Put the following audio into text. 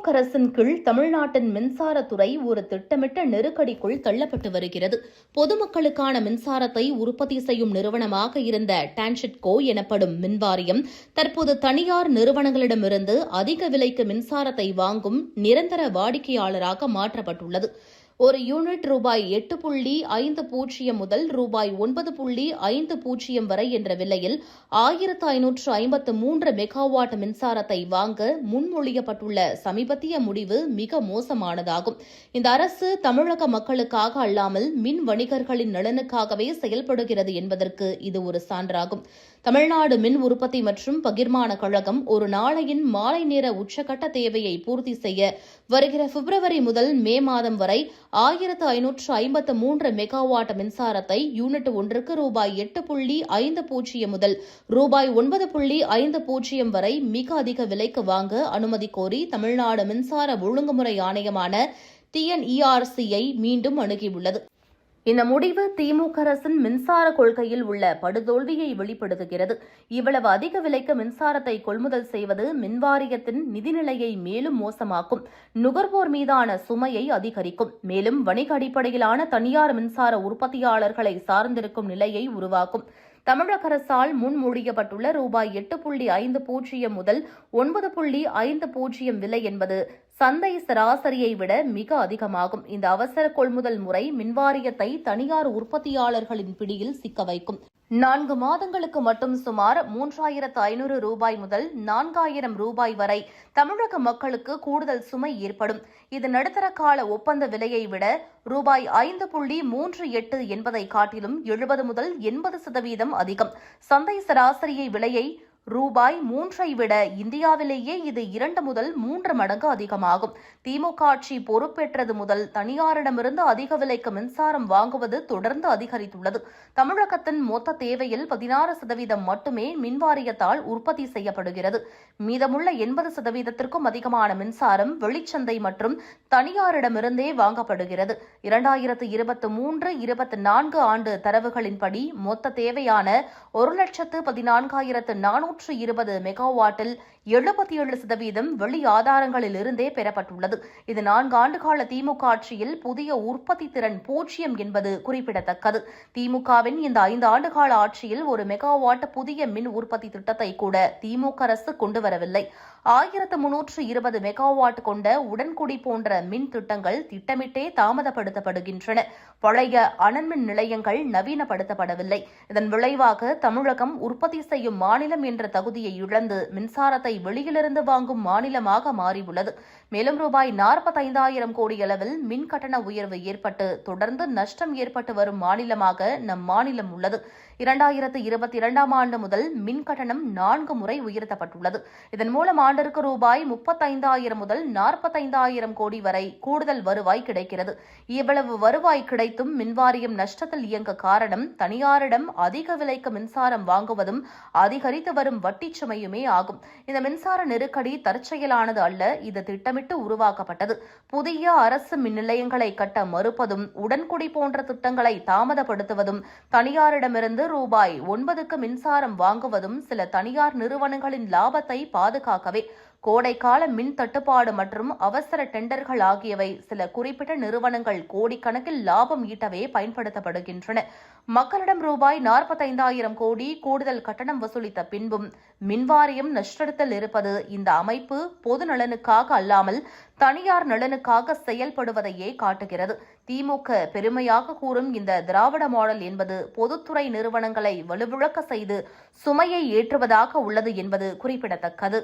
திமுக அரசின் கீழ் தமிழ்நாட்டின் மின்சாரத்துறை ஒரு திட்டமிட்ட நெருக்கடிக்குள் தள்ளப்பட்டு வருகிறது. பொதுமக்களுக்கான மின்சாரத்தை உற்பத்தி செய்யும் நிறுவனமாக இருந்த டான்ஷிட்கோ எனப்படும் மின்வாரியம் தற்போது தனியார் நிறுவனங்களிடமிருந்து அதிக விலைக்கு மின்சாரத்தை வாங்கும் நிரந்தர வாடிக்கையாளராக மாற்றப்பட்டுள்ளது. ஒரு யூனிட் ரூபாய் எட்டு புள்ளி ஐந்து பூஜ்ஜியம் முதல் ரூபாய் ஒன்பது புள்ளி ஐந்து பூஜ்ஜியம் வரை என்ற விலையில் ஆயிரத்து ஐநூற்று ஐம்பத்து மூன்று மெகாவாட் மின்சாரத்தை வாங்க முன்மொழியப்பட்டுள்ள சமீபத்திய முடிவு மிக மோசமானதாகும். இந்த அரசு தமிழக மக்களுக்காக அல்லாமல் மின் வணிகர்களின் நலனுக்காகவே செயல்படுகிறது என்பதற்கு இது ஒரு சான்றாகும். தமிழ்நாடு மின் உற்பத்தி மற்றும் பகிர்மான கழகம் ஒரு நாளையின் மாலை நேர உச்சகட்ட தேவையை பூர்த்தி செய்ய வருகிற பிப்ரவரி முதல் மே மாதம் வரை ஆயிரத்து ஐநூற்று ஐம்பத்து மூன்று மெகாவாட் மின்சாரத்தை யூனிட் ஒன்றுக்கு ரூபாய் எட்டு புள்ளி ஐந்து பூஜ்ஜியம் முதல் ரூபாய் ஒன்பது புள்ளி ஐந்து பூஜ்ஜியம் வரை மிக அதிக விலைக்கு வாங்க அனுமதி கோரி தமிழ்நாடு மின்சார ஒழுங்குமுறை ஆணையமான டிஎன்இஆர்சியை மீண்டும் அணுகியுள்ளது. இந்த முடிவு திமுக அரசின் மின்சார கொள்கையில் உள்ள படுதோல்வியை வெளிப்படுத்துகிறது. இவ்வளவு அதிக விலைக்கு மின்சாரத்தை கொள்முதல் செய்வது மின்வாரியத்தின் நிதிநிலையை மேலும் மோசமாக்கும். நுகர்வோர் மீதான சுமையை அதிகரிக்கும். மேலும் வணிக அடிப்படையிலான தனியார் மின்சார உற்பத்தியாளர்களை சார்ந்திருக்கும் நிலையை உருவாக்கும். தமிழக அரசால் முன்மொழியப்பட்டுள்ள ரூபாய் எட்டு புள்ளி ஐந்து பூஜ்ஜியம் முதல் ஒன்பது புள்ளி ஐந்து பூஜ்ஜியம் விலை என்பது சந்தை சராசரியை விட மிக அதிகமாகும். இந்த அவசர கொள்முதல் முறை மின்வாரியத்தை தனியார் உற்பத்தியாளர்களின் பிடியில் சிக்க வைக்கும். நான்கு மாதங்களுக்கு மட்டும் சுமார் மூன்றாயிரத்து ஐநூறு ரூபாய் முதல் நான்காயிரம் ரூபாய் வரை தமிழக மக்களுக்கு கூடுதல் சுமை ஏற்படும். இது நடுத்தர கால ஒப்பந்த விலையை விட ரூபாய் ஐந்து புள்ளி மூன்று எட்டு என்பதை காட்டிலும் எழுபது முதல் எண்பது சதவீதம் அதிகம். சந்தை சராசரியை விலையை ரூபாய் மூன்றை விட இந்தியாவிலேயே இது இரண்டு முதல் மூன்று மடங்கு அதிகமாகும். திமுக ஆட்சி பொறுப்பேற்றது முதல் தனியாரிடமிருந்து அதிக விலைக்கு மின்சாரம் வாங்குவது தொடர்ந்து அதிகரித்துள்ளது. தமிழகத்தின் மொத்த தேவையில் பதினாறு சதவீதம் மட்டுமே மின்வாரியத்தால் உற்பத்தி செய்யப்படுகிறது. மீதமுள்ள எண்பது சதவீதத்திற்கும் அதிகமான மின்சாரம் வெளிச்சந்தை மற்றும் தனியாரிடமிருந்தே வாங்கப்படுகிறது. இரண்டாயிரத்து இருபத்தி மூன்று இருபத்தி நான்கு ஆண்டு தரவுகளின்படி மொத்த தேவையான ஒரு லட்சத்து பதினான்காயிரத்து நானூற்று இருபது மெகாவாட்டில் எழுபத்தி ஏழு சதவீதம் வெளி ஆதாரங்களில் இருந்தே பெறப்பட்டுள்ளது. இது நான்கு ஆண்டுகால திமுக ஆட்சியில் புதிய உற்பத்தி திறன் பூஜ்ஜியம் என்பது குறிப்பிடத்தக்கது. திமுகவின் இந்த ஐந்து ஆண்டுகால ஆட்சியில் ஒரு மெகாவாட் புதிய மின் உற்பத்தி திட்டத்தை கூட திமுக அரசு கொண்டு வரவில்லை. ஆயிரத்து முன்னூற்று இருபது மெகாவாட் கொண்ட உடன்குடி போன்ற மின் திட்டங்கள் திட்டமிட்டே தாமதப்படுத்தப்படுகின்றன. பழைய அனல்மின் நிலையங்கள் நவீனப்படுத்தப்படவில்லை. இதன் விளைவாக தமிழகம் உற்பத்தி செய்யும் மாநிலம் என்ற என்ற தகுதியை இழந்து மின்சாரத்தை வெளியிலிருந்து வாங்கும் மாநிலமாக மாறியுள்ளது. மேலும் ரூபாய் நாற்பத்தைந்தாயிரம் கோடி அளவில் மின் கட்டண உயர்வு ஏற்பட்டு தொடர்ந்து நஷ்டம் ஏற்பட்டு வரும் மாநிலமாக நம் மாநிலம் உள்ளது. இரண்டாயிரத்து இருபத்தி இரண்டாம் ஆண்டு முதல் மின் கட்டணம் நான்கு முறை உயர்த்தப்பட்டுள்ளது. இதன் மூலம் ஆண்டிற்கு ரூபாய் முப்பத்தைந்தாயிரம் முதல் நாற்பத்தைந்தாயிரம் கோடி வரை கூடுதல் வருவாய் கிடைக்கிறது. இவ்வளவு வருவாய் கிடைத்தும் மின்வாரியம் நஷ்டத்தில் இயங்க காரணம் தனியாரிடம் அதிக விலைக்கு மின்சாரம் வாங்குவதும் அதிகரித்து வரும் வட்டிச் சுமையுமே ஆகும். இந்த மின்சார நெருக்கடி தற்செயலானது அல்ல இது திட்டமிட்டு உருவாக்கப்பட்டது. புதிய அரசு மின் நிலையங்களை கட்ட மறுப்பதும் உடன்குடி போன்ற திட்டங்களை தாமதப்படுத்துவதும் தனியாரிடமிருந்து ரூபாய் ஒன்பதுக்கு மின்சாரம் வாங்குவதும் சில தனியார் நிறுவனங்களின் லாபத்தை பாதுகாக்கவே கோடைக்கால மின் தட்டுப்பாடு மற்றும் அவசர டெண்டர்கள் ஆகியவை சில குறிப்பிட்ட நிறுவனங்கள் கோடிக்கணக்கில் லாபம் ஈட்டவே பயன்படுத்தப்படுகின்றன. மக்களிடம் ரூபாய் நாற்பத்தைந்தாயிரம் கோடி கூடுதல் கட்டணம் வசூலித்த பின்பும் மின்வாரியம் நஷ்டத்தில் இருப்பது இந்த அமைப்பு பொது நலனுக்காக அல்லாமல் தனியார் நலனுக்காக செயல்படுவதையே காட்டுகிறது. திமுக பெருமையாக கூறும் இந்த திராவிட மாடல் என்பது பொதுத்துறை நிறுவனங்களை வலுவிழக்க செய்து சுமையை ஏற்றுவதாக உள்ளது என்பது குறிப்பிடத்தக்கது.